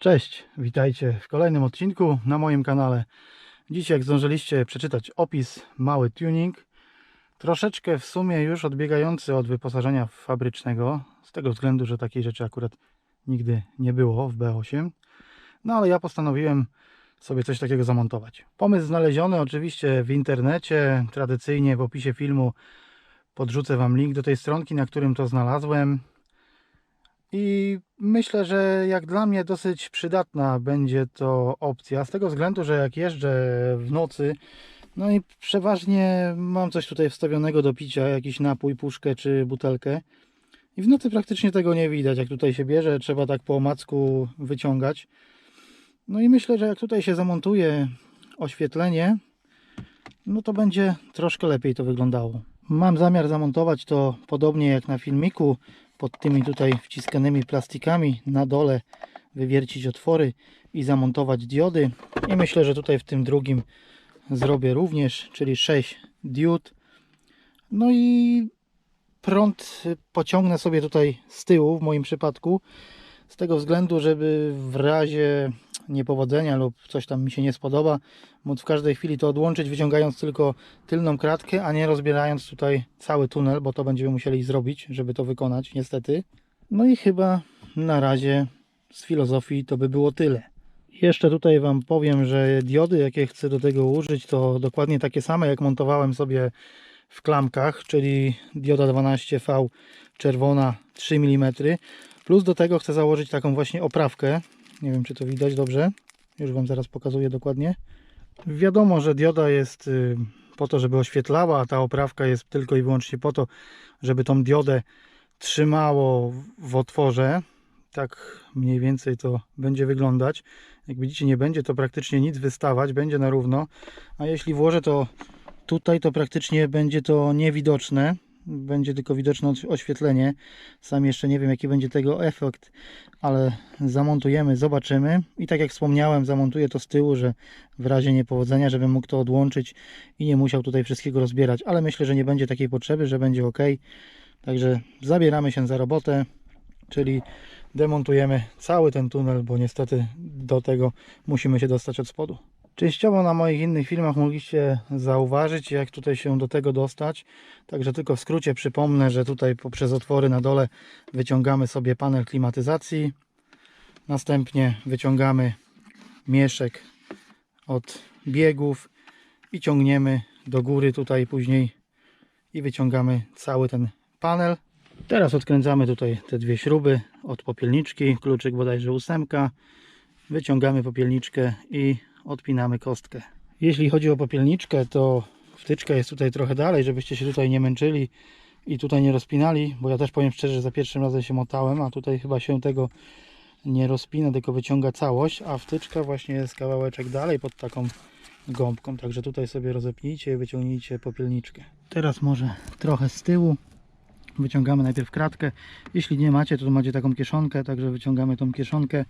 Cześć, witajcie w kolejnym odcinku na moim kanale. Dziś jak zdążyliście przeczytać opis, mały tuning. Troszeczkę w sumie już odbiegający od wyposażenia fabrycznego, z tego względu, że takiej rzeczy akurat nigdy nie było w B8. No ale ja postanowiłem sobie coś takiego zamontować. Pomysł znaleziony oczywiście w internecie, tradycyjnie w opisie filmu podrzucę Wam link do tej stronki, na którym to znalazłem. I myślę, że jak dla mnie dosyć przydatna będzie to opcja, z tego względu, że jak jeżdżę w nocy, no i przeważnie mam coś tutaj wstawionego do picia, jakiś napój, puszkę czy butelkę. I w nocy praktycznie tego nie widać, jak tutaj się bierze, trzeba tak po omacku wyciągać. No i myślę, że jak tutaj się zamontuje oświetlenie, no to będzie troszkę lepiej to wyglądało. Mam zamiar zamontować to podobnie jak na filmiku, pod tymi tutaj wciskanymi plastikami na dole wywiercić otwory i zamontować diody. I myślę, że tutaj w tym drugim zrobię również, czyli 6 diod. No i prąd pociągnę sobie tutaj z tyłu w moim przypadku z tego względu, żeby w razie niepowodzenia lub coś tam mi się nie spodoba, móc w każdej chwili to odłączyć, wyciągając tylko tylną kratkę, a nie rozbierając tutaj cały tunel, bo to będziemy musieli zrobić, żeby to wykonać, niestety. No i chyba na razie z filozofii to by było tyle. Jeszcze tutaj Wam powiem, że diody, jakie chcę do tego użyć, to dokładnie takie same, jak montowałem sobie w klamkach, czyli dioda 12V czerwona 3 mm. Plus do tego chcę założyć taką właśnie oprawkę. Nie wiem, czy to widać dobrze. Już Wam zaraz pokazuję dokładnie. Wiadomo, że dioda jest y, po to, żeby oświetlała, a ta oprawka jest tylko i wyłącznie po to, żeby tą diodę trzymało w otworze. Tak mniej więcej to będzie wyglądać. Jak widzicie, nie będzie to praktycznie nic wystawać, będzie na równo. A jeśli włożę to tutaj, to praktycznie będzie to niewidoczne. Będzie tylko widoczne oś- oświetlenie. Sam jeszcze nie wiem, jaki będzie tego efekt, ale zamontujemy, zobaczymy. I tak jak wspomniałem, zamontuję to z tyłu, że w razie niepowodzenia, żebym mógł to odłączyć i nie musiał tutaj wszystkiego rozbierać. Ale myślę, że nie będzie takiej potrzeby, że będzie ok. Także zabieramy się za robotę, czyli demontujemy cały ten tunel, bo niestety do tego musimy się dostać od spodu. Częściowo na moich innych filmach mogliście zauważyć, jak tutaj się do tego dostać. Także tylko w skrócie przypomnę, że tutaj poprzez otwory na dole wyciągamy sobie panel klimatyzacji. Następnie wyciągamy mieszek od biegów i ciągniemy do góry tutaj później i wyciągamy cały ten panel. Teraz odkręcamy tutaj te dwie śruby od popielniczki, kluczyk bodajże ósemka. Wyciągamy popielniczkę i odpinamy kostkę. Jeśli chodzi o popielniczkę, to wtyczka jest tutaj trochę dalej, żebyście się tutaj nie męczyli i tutaj nie rozpinali, bo ja też powiem szczerze, że za pierwszym razem się motałem, a tutaj chyba się tego nie rozpina, tylko wyciąga całość, a wtyczka właśnie jest kawałeczek dalej pod taką gąbką, także tutaj sobie rozepnijcie i wyciągnijcie popielniczkę. Teraz może trochę z tyłu. Wyciągamy najpierw kratkę. Jeśli nie macie, to macie taką kieszonkę, także wyciągamy tą kieszonkę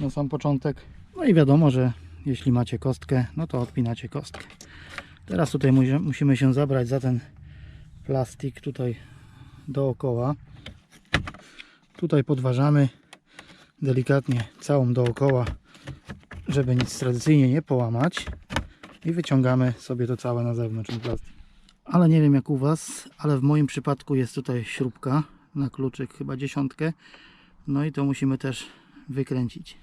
na sam początek. No i wiadomo, że jeśli macie kostkę, no to odpinacie kostkę. Teraz tutaj musi- musimy się zabrać za ten plastik tutaj dookoła. Tutaj podważamy delikatnie całą dookoła, żeby nic tradycyjnie nie połamać. I wyciągamy sobie to całe na zewnątrz, ten plastik. Ale nie wiem jak u Was, ale w moim przypadku jest tutaj śrubka na kluczyk, chyba dziesiątkę. No i to musimy też wykręcić.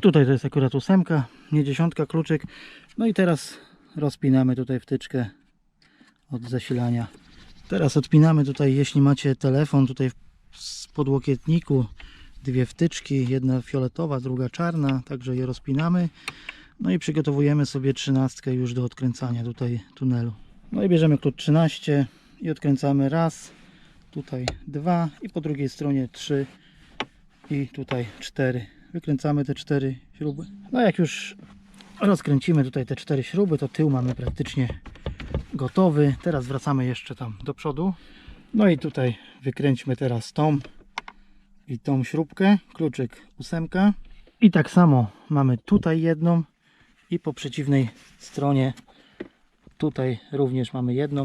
Tutaj to jest akurat ósemka, nie dziesiątka, kluczyk. No i teraz rozpinamy tutaj wtyczkę od zasilania. Teraz odpinamy tutaj, jeśli macie telefon, tutaj w podłokietniku dwie wtyczki, jedna fioletowa, druga czarna, także je rozpinamy. No i przygotowujemy sobie trzynastkę już do odkręcania tutaj tunelu. No i bierzemy klucz 13 i odkręcamy raz, tutaj dwa i po drugiej stronie trzy i tutaj cztery. Wykręcamy te cztery śruby. No jak już rozkręcimy tutaj te cztery śruby, to tył mamy praktycznie gotowy. Teraz wracamy jeszcze tam do przodu. No i tutaj wykręćmy teraz tą i tą śrubkę, kluczyk ósemka. I tak samo mamy tutaj jedną i po przeciwnej stronie tutaj również mamy jedną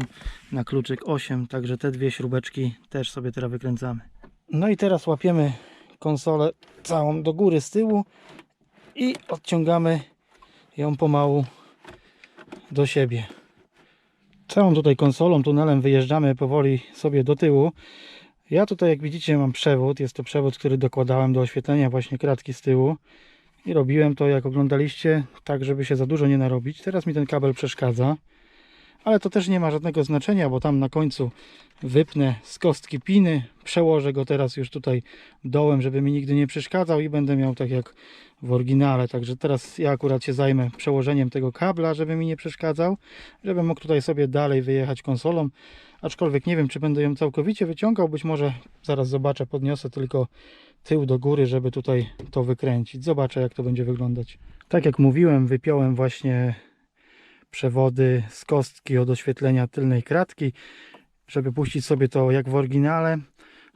na kluczyk 8, także te dwie śrubeczki też sobie teraz wykręcamy. No i teraz łapiemy konsolę całą do góry z tyłu i odciągamy ją pomału do siebie. Całą tutaj konsolą, tunelem wyjeżdżamy powoli sobie do tyłu. Ja tutaj jak widzicie mam przewód, jest to przewód, który dokładałem do oświetlenia właśnie kratki z tyłu i robiłem to jak oglądaliście, tak żeby się za dużo nie narobić. Teraz mi ten kabel przeszkadza, ale to też nie ma żadnego znaczenia, bo tam na końcu wypnę z kostki piny, przełożę go teraz już tutaj dołem, żeby mi nigdy nie przeszkadzał i będę miał tak jak w oryginale. Także teraz ja akurat się zajmę przełożeniem tego kabla, żeby mi nie przeszkadzał, żebym mógł tutaj sobie dalej wyjechać konsolą. Aczkolwiek nie wiem, czy będę ją całkowicie wyciągał, być może zaraz zobaczę, podniosę tylko tył do góry, żeby tutaj to wykręcić. Zobaczę, jak to będzie wyglądać. Tak jak mówiłem, wypiąłem właśnie przewody z kostki od oświetlenia tylnej kratki, żeby puścić sobie to jak w oryginale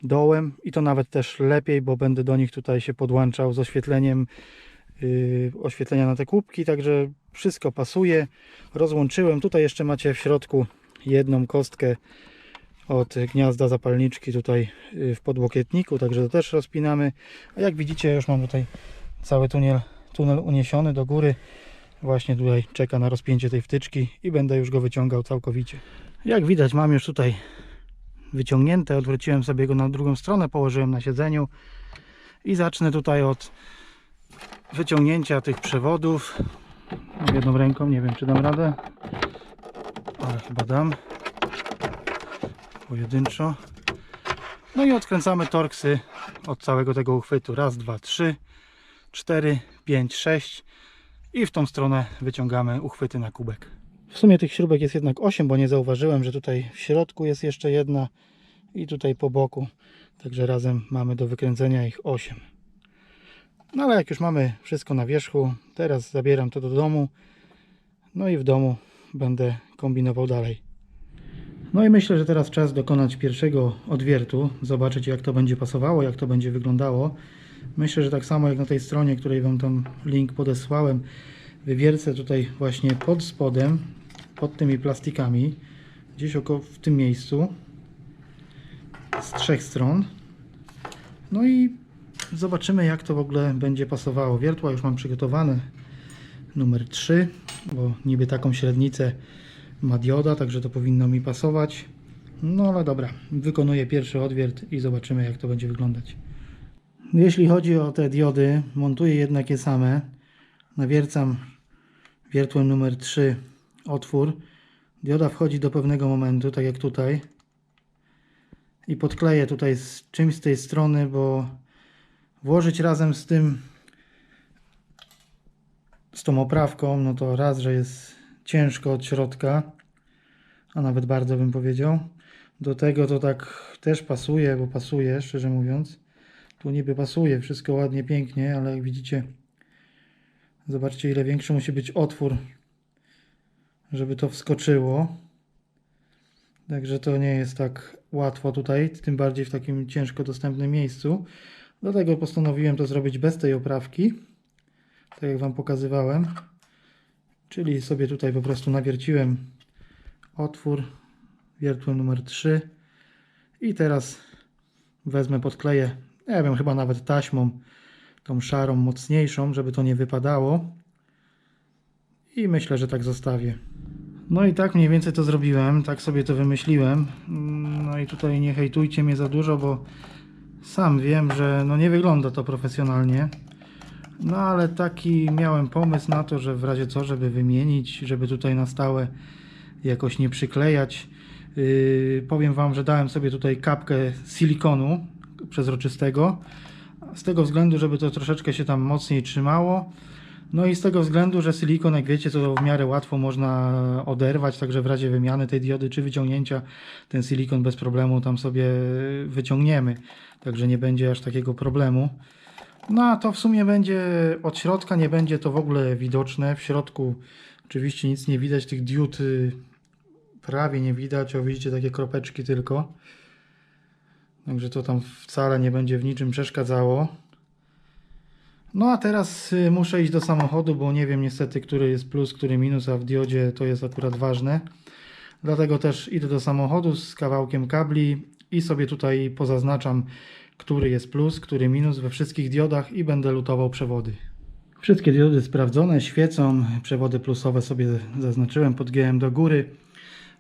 dołem i to nawet też lepiej, bo będę do nich tutaj się podłączał z oświetleniem yy, oświetlenia na te kubki, także wszystko pasuje. Rozłączyłem. Tutaj jeszcze macie w środku jedną kostkę od gniazda zapalniczki tutaj yy, w podłokietniku, także to też rozpinamy. A jak widzicie już mam tutaj cały tunel, tunel uniesiony do góry. Właśnie tutaj czeka na rozpięcie tej wtyczki i będę już go wyciągał całkowicie. Jak widać mam już tutaj wyciągnięte, odwróciłem sobie go na drugą stronę, położyłem na siedzeniu i zacznę tutaj od wyciągnięcia tych przewodów. Jedną ręką, nie wiem czy dam radę ale chyba dam. Pojedynczo. No i odkręcamy torksy od całego tego uchwytu. Raz, dwa, trzy, cztery, pięć, sześć i w tą stronę wyciągamy uchwyty na kubek. W sumie tych śrubek jest jednak 8, bo nie zauważyłem, że tutaj w środku jest jeszcze jedna i tutaj po boku. Także razem mamy do wykręcenia ich 8. No ale jak już mamy wszystko na wierzchu, teraz zabieram to do domu. No i w domu będę kombinował dalej. No i myślę, że teraz czas dokonać pierwszego odwiertu, zobaczyć jak to będzie pasowało, jak to będzie wyglądało. Myślę, że tak samo jak na tej stronie, której Wam tam link podesłałem, wywiercę tutaj właśnie pod spodem, pod tymi plastikami, gdzieś około w tym miejscu, z trzech stron. No i zobaczymy jak to w ogóle będzie pasowało. Wiertła już mam przygotowane, numer 3, bo niby taką średnicę ma dioda, także to powinno mi pasować. No ale dobra, wykonuję pierwszy odwiert i zobaczymy jak to będzie wyglądać. Jeśli chodzi o te diody, montuję jednak je same. Nawiercam wiertłem numer 3 otwór. Dioda wchodzi do pewnego momentu, tak jak tutaj. I podkleję tutaj z czymś z tej strony, bo włożyć razem z tym z tą oprawką, no to raz, że jest ciężko od środka, a nawet bardzo bym powiedział. Do tego to tak też pasuje, bo pasuje, szczerze mówiąc. Tu niby pasuje, wszystko ładnie, pięknie, ale jak widzicie, zobaczcie ile większy musi być otwór, żeby to wskoczyło. Także to nie jest tak łatwo tutaj, tym bardziej w takim ciężko dostępnym miejscu. Dlatego postanowiłem to zrobić bez tej oprawki, tak jak Wam pokazywałem. Czyli sobie tutaj po prostu nawierciłem otwór wiertłem numer 3 i teraz wezmę, podkleję nie wiem, chyba nawet taśmą tą szarą, mocniejszą, żeby to nie wypadało. I myślę, że tak zostawię. No i tak mniej więcej to zrobiłem, tak sobie to wymyśliłem. No i tutaj nie hejtujcie mnie za dużo, bo sam wiem, że no nie wygląda to profesjonalnie. No ale taki miałem pomysł na to, że w razie co, żeby wymienić, żeby tutaj na stałe jakoś nie przyklejać. Yy, powiem Wam, że dałem sobie tutaj kapkę silikonu przezroczystego. Z tego względu, żeby to troszeczkę się tam mocniej trzymało. No i z tego względu, że silikon, jak wiecie, to w miarę łatwo można oderwać, także w razie wymiany tej diody czy wyciągnięcia ten silikon bez problemu tam sobie wyciągniemy. Także nie będzie aż takiego problemu. No a to w sumie będzie od środka, nie będzie to w ogóle widoczne. W środku oczywiście nic nie widać, tych diod y, prawie nie widać, o widzicie takie kropeczki tylko. Także to tam wcale nie będzie w niczym przeszkadzało. No a teraz y, muszę iść do samochodu, bo nie wiem niestety, który jest plus, który minus, a w diodzie to jest akurat ważne. Dlatego też idę do samochodu z kawałkiem kabli i sobie tutaj pozaznaczam, który jest plus, który minus we wszystkich diodach i będę lutował przewody. Wszystkie diody sprawdzone, świecą, przewody plusowe sobie zaznaczyłem pod GM do góry.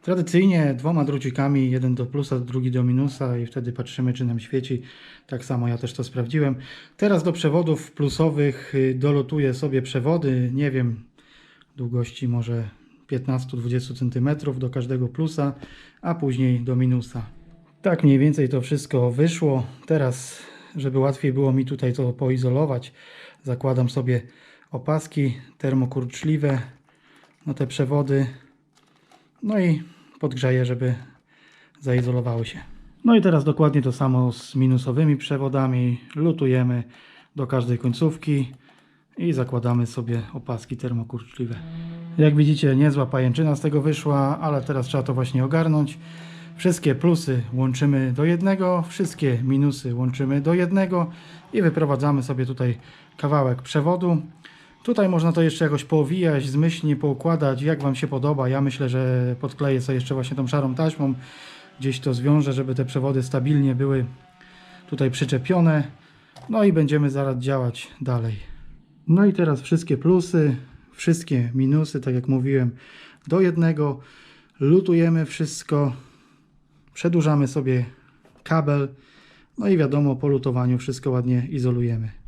Tradycyjnie dwoma drucikami, jeden do plusa, drugi do minusa i wtedy patrzymy czy nam świeci. Tak samo ja też to sprawdziłem. Teraz do przewodów plusowych y, dolotuję sobie przewody, nie wiem, długości może 15-20 cm do każdego plusa, a później do minusa. Tak mniej więcej to wszystko wyszło. Teraz, żeby łatwiej było mi tutaj to poizolować, zakładam sobie opaski termokurczliwe na te przewody. No i podgrzeję, żeby zaizolowały się. No i teraz dokładnie to samo z minusowymi przewodami. Lutujemy do każdej końcówki i zakładamy sobie opaski termokurczliwe. Jak widzicie, niezła pajęczyna z tego wyszła, ale teraz trzeba to właśnie ogarnąć. Wszystkie plusy łączymy do jednego, wszystkie minusy łączymy do jednego i wyprowadzamy sobie tutaj kawałek przewodu. Tutaj można to jeszcze jakoś poowijać, zmyślnie poukładać, jak Wam się podoba. Ja myślę, że podkleję sobie jeszcze właśnie tą szarą taśmą. Gdzieś to zwiążę, żeby te przewody stabilnie były tutaj przyczepione. No i będziemy zaraz działać dalej. No i teraz wszystkie plusy, wszystkie minusy, tak jak mówiłem, do jednego. Lutujemy wszystko, przedłużamy sobie kabel. No i wiadomo, po lutowaniu wszystko ładnie izolujemy.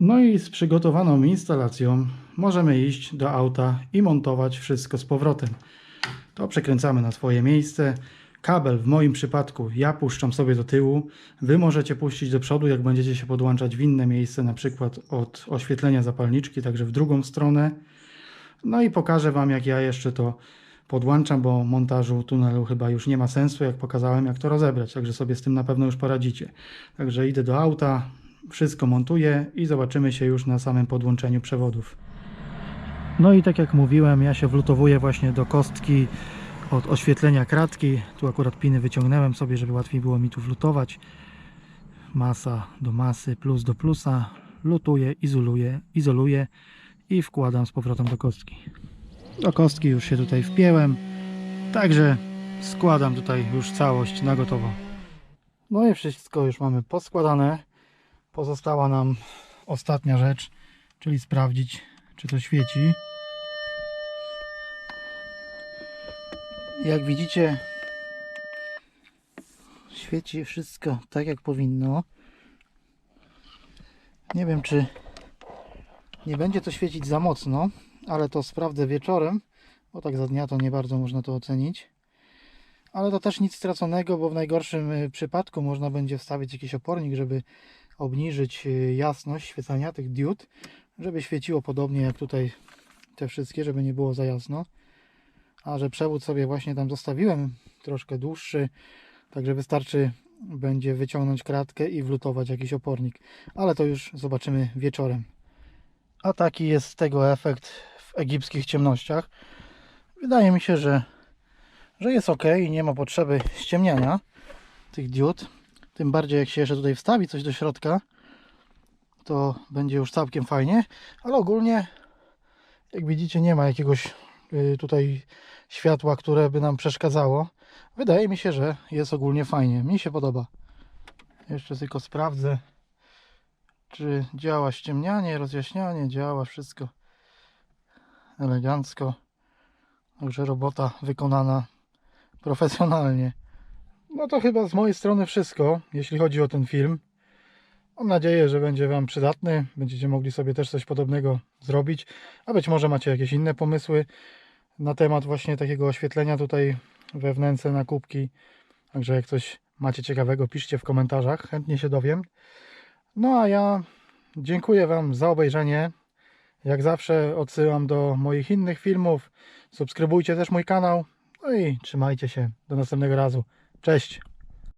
No i z przygotowaną instalacją możemy iść do auta i montować wszystko z powrotem. To przekręcamy na swoje miejsce. Kabel w moim przypadku ja puszczam sobie do tyłu. Wy możecie puścić do przodu, jak będziecie się podłączać w inne miejsce, na przykład od oświetlenia zapalniczki, także w drugą stronę. No i pokażę Wam, jak ja jeszcze to podłączam, bo montażu tunelu chyba już nie ma sensu, jak pokazałem, jak to rozebrać. Także sobie z tym na pewno już poradzicie. Także idę do auta, wszystko montuję i zobaczymy się już na samym podłączeniu przewodów. No i tak jak mówiłem, ja się wlutowuję właśnie do kostki od oświetlenia kratki. Tu akurat piny wyciągnąłem sobie, żeby łatwiej było mi tu wlutować. Masa do masy, plus do plusa. Lutuję, izoluję, izoluję i wkładam z powrotem do kostki. Do kostki już się tutaj wpięłem. Także składam tutaj już całość na gotowo. No i wszystko już mamy poskładane. Pozostała nam ostatnia rzecz, czyli sprawdzić, czy to świeci. Jak widzicie, świeci wszystko tak jak powinno. Nie wiem, czy nie będzie to świecić za mocno, ale to sprawdzę wieczorem, bo tak za dnia to nie bardzo można to ocenić. Ale to też nic straconego, bo w najgorszym y, przypadku można będzie wstawić jakiś opornik, żeby obniżyć y, jasność świecania tych diod, żeby świeciło podobnie jak tutaj te wszystkie, żeby nie było za jasno. A że przewód sobie właśnie tam zostawiłem troszkę dłuższy, także wystarczy będzie wyciągnąć kratkę i wlutować jakiś opornik. Ale to już zobaczymy wieczorem. A taki jest tego efekt w egipskich ciemnościach. Wydaje mi się, że, że jest ok i nie ma potrzeby ściemniania tych diod. Tym bardziej jak się jeszcze tutaj wstawi coś do środka, to będzie już całkiem fajnie. Ale ogólnie, jak widzicie, nie ma jakiegoś y, tutaj światła, które by nam przeszkadzało. Wydaje mi się, że jest ogólnie fajnie. Mi się podoba. Jeszcze tylko sprawdzę, czy działa ściemnianie, rozjaśnianie. Działa wszystko elegancko. Także robota wykonana profesjonalnie. No to chyba z mojej strony wszystko, jeśli chodzi o ten film. Mam nadzieję, że będzie Wam przydatny. Będziecie mogli sobie też coś podobnego zrobić. A być może macie jakieś inne pomysły na temat właśnie takiego oświetlenia tutaj we wnęce na kubki. Także jak coś macie ciekawego, piszcie w komentarzach. Chętnie się dowiem. No a ja dziękuję Wam za obejrzenie. Jak zawsze odsyłam do moich innych filmów. Subskrybujcie też mój kanał. No i trzymajcie się. Do następnego razu. Cześć!